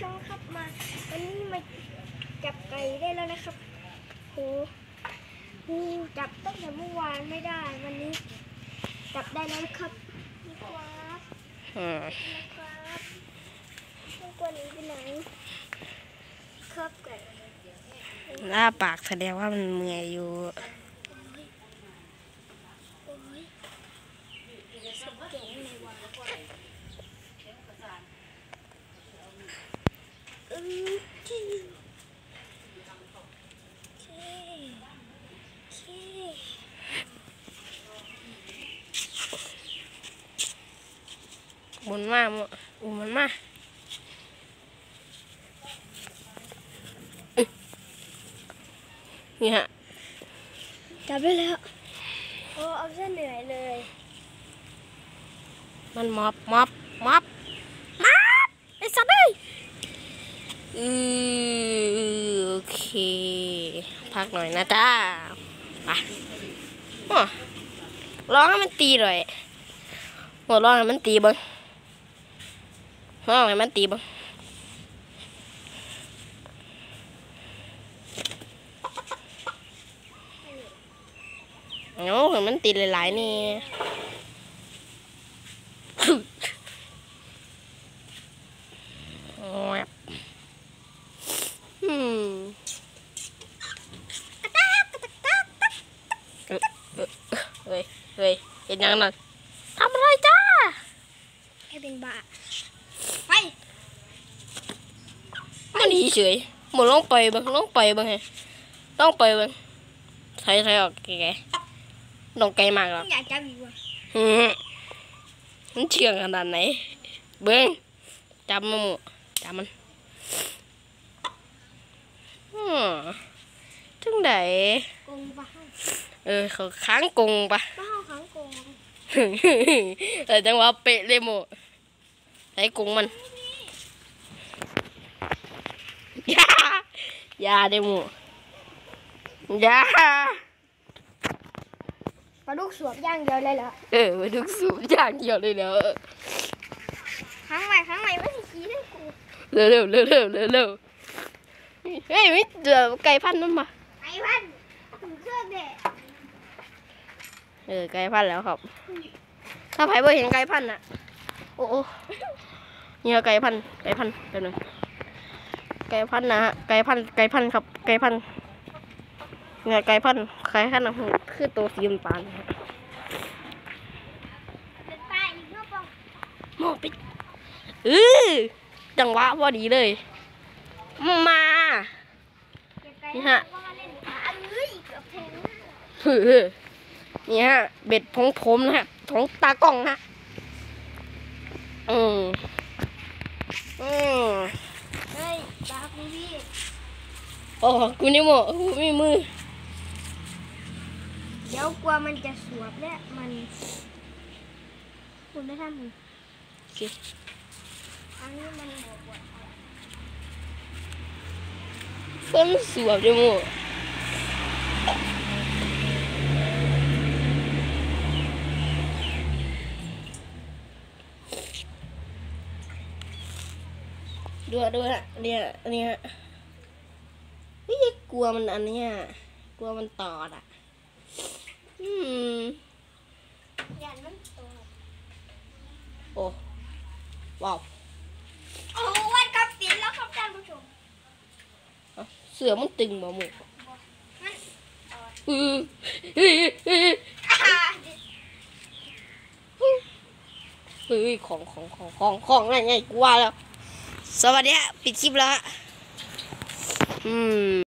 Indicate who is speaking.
Speaker 1: ช่องครับมาวันนี้มาจับไก่ได้แล้วนะครับโหโหจับตั้งแต่เมื่อวานไม่ได้ วันนี้ จับได้แล้วครับนี่ครับ
Speaker 2: ม
Speaker 1: นะครับต้องกลัวหนีไปไหนครับไก่
Speaker 2: อ้าปากแสดงว่ามันเมื่อยอยู่
Speaker 1: โอ้ยสับเก่งเลยวะอืมที่โอเคโอเค
Speaker 2: หมุนมามุนอุ้มมันมานี่ฮะ
Speaker 1: จับได้แล้ว โอ้เอาเส้นเหนื่อยเลย
Speaker 2: มันมอบมอบมอบมอบไอ้สัตว์เอ้ย อือโอเค พักหน่อยนะจ้าไปร้องให้มันตีหน่อยหัวร้องให้มันตีบ้างร้องให้มันตีบ้างเอาให้มันตีหลายๆนี่ แวบอืม เอ้ยเฮ้ยเฮ้ยเห็นยังนั่นทำอะไรจ้า
Speaker 1: แค่เป็นบ้าไป
Speaker 2: มันดีเฉยหมดลองไปอยเบ้างลองไปอยเบ้างไงลองไปอยเบ้างใส่ใส่ออกแก่ๆลองไกลมากหรอก
Speaker 1: อยากจับอีกว่ะ
Speaker 2: อืมมันเชื่องขนาดไหนเบิ้งจับมันหมูจับมันอื มถึงไหน
Speaker 1: กงบ้าห้า
Speaker 2: เออเขาค้างกงปะ
Speaker 1: บ้าห้าขังกง
Speaker 2: เออจังหวะเป๊ะเลยหมูไอ้กงมันอยาอยาเด้หมูอยา
Speaker 1: ปลาลูกสวมย่างเดียวเลยเหรอ
Speaker 2: เออมาดูสูบอย่างเดียวเลยเนาะ
Speaker 1: ขังใหม่ขังใหม่ไม่สิขี้ทั้งกู
Speaker 2: เร็วเร็วเร็วเร็วเร็วเร็วเฮ้ยไม่เจอไก่พันธุ์นั่นมา
Speaker 1: ไอ้ พันถึงเครื่องเด็ก
Speaker 2: เออไก่พันธุ์แล้วครับ ถ้าไผ่บ่เห็นไก่พันธุ์อะ โอ้โอ้เนี่ยไก่พันธุ์ไก่พันธุ์เดี๋ยวหนึงไก่พันธุ์นะฮะไก่พันธุ์ไก่พันธุ์ครับไก่พันธุ์เนี่ยไก่พันธุ์ไก่พันธุ์นะคือตัวสีน้ำตาลนะฮะ
Speaker 1: เป็นปลาอีกเมื่อปอง
Speaker 2: โมปิดเออจังหวะพอดีเลย มา
Speaker 1: เก็บไก่
Speaker 2: นี่ฮะ เออนี่ฮะ เบ็ดของผมนะฮะของตากล้องนะอืมอืม
Speaker 1: เฮ้ยปลาคุณพี่
Speaker 2: โอ้กูนี่โมกูมีมือ
Speaker 1: เดี๋ยวกลัวมันจะสวบและมันคุณได้ทำมัน
Speaker 2: โอเค
Speaker 1: อันนี้มันบวกบวก
Speaker 2: เพิ่นสวบเลยโมดู อะดูฮะเนี่ยเนี่ยเฮ้ยกลัวมันอันเนี้ยกลัวมันตอดอะ อืม
Speaker 1: ยันมันโต
Speaker 2: โอ้ว้าว
Speaker 1: โอ้วันกับสินแล้วครับท่านผู้ชม
Speaker 2: เอ้าเสือมันตึงมาหมด
Speaker 1: มัน
Speaker 2: อือเฮ้ยเฮ้ย
Speaker 1: อ่า
Speaker 2: เฮ้ยของของของของของอะไรไงกูว่าแล้ว สวัสดีฮะปิดคลิปแล้วฮะอืม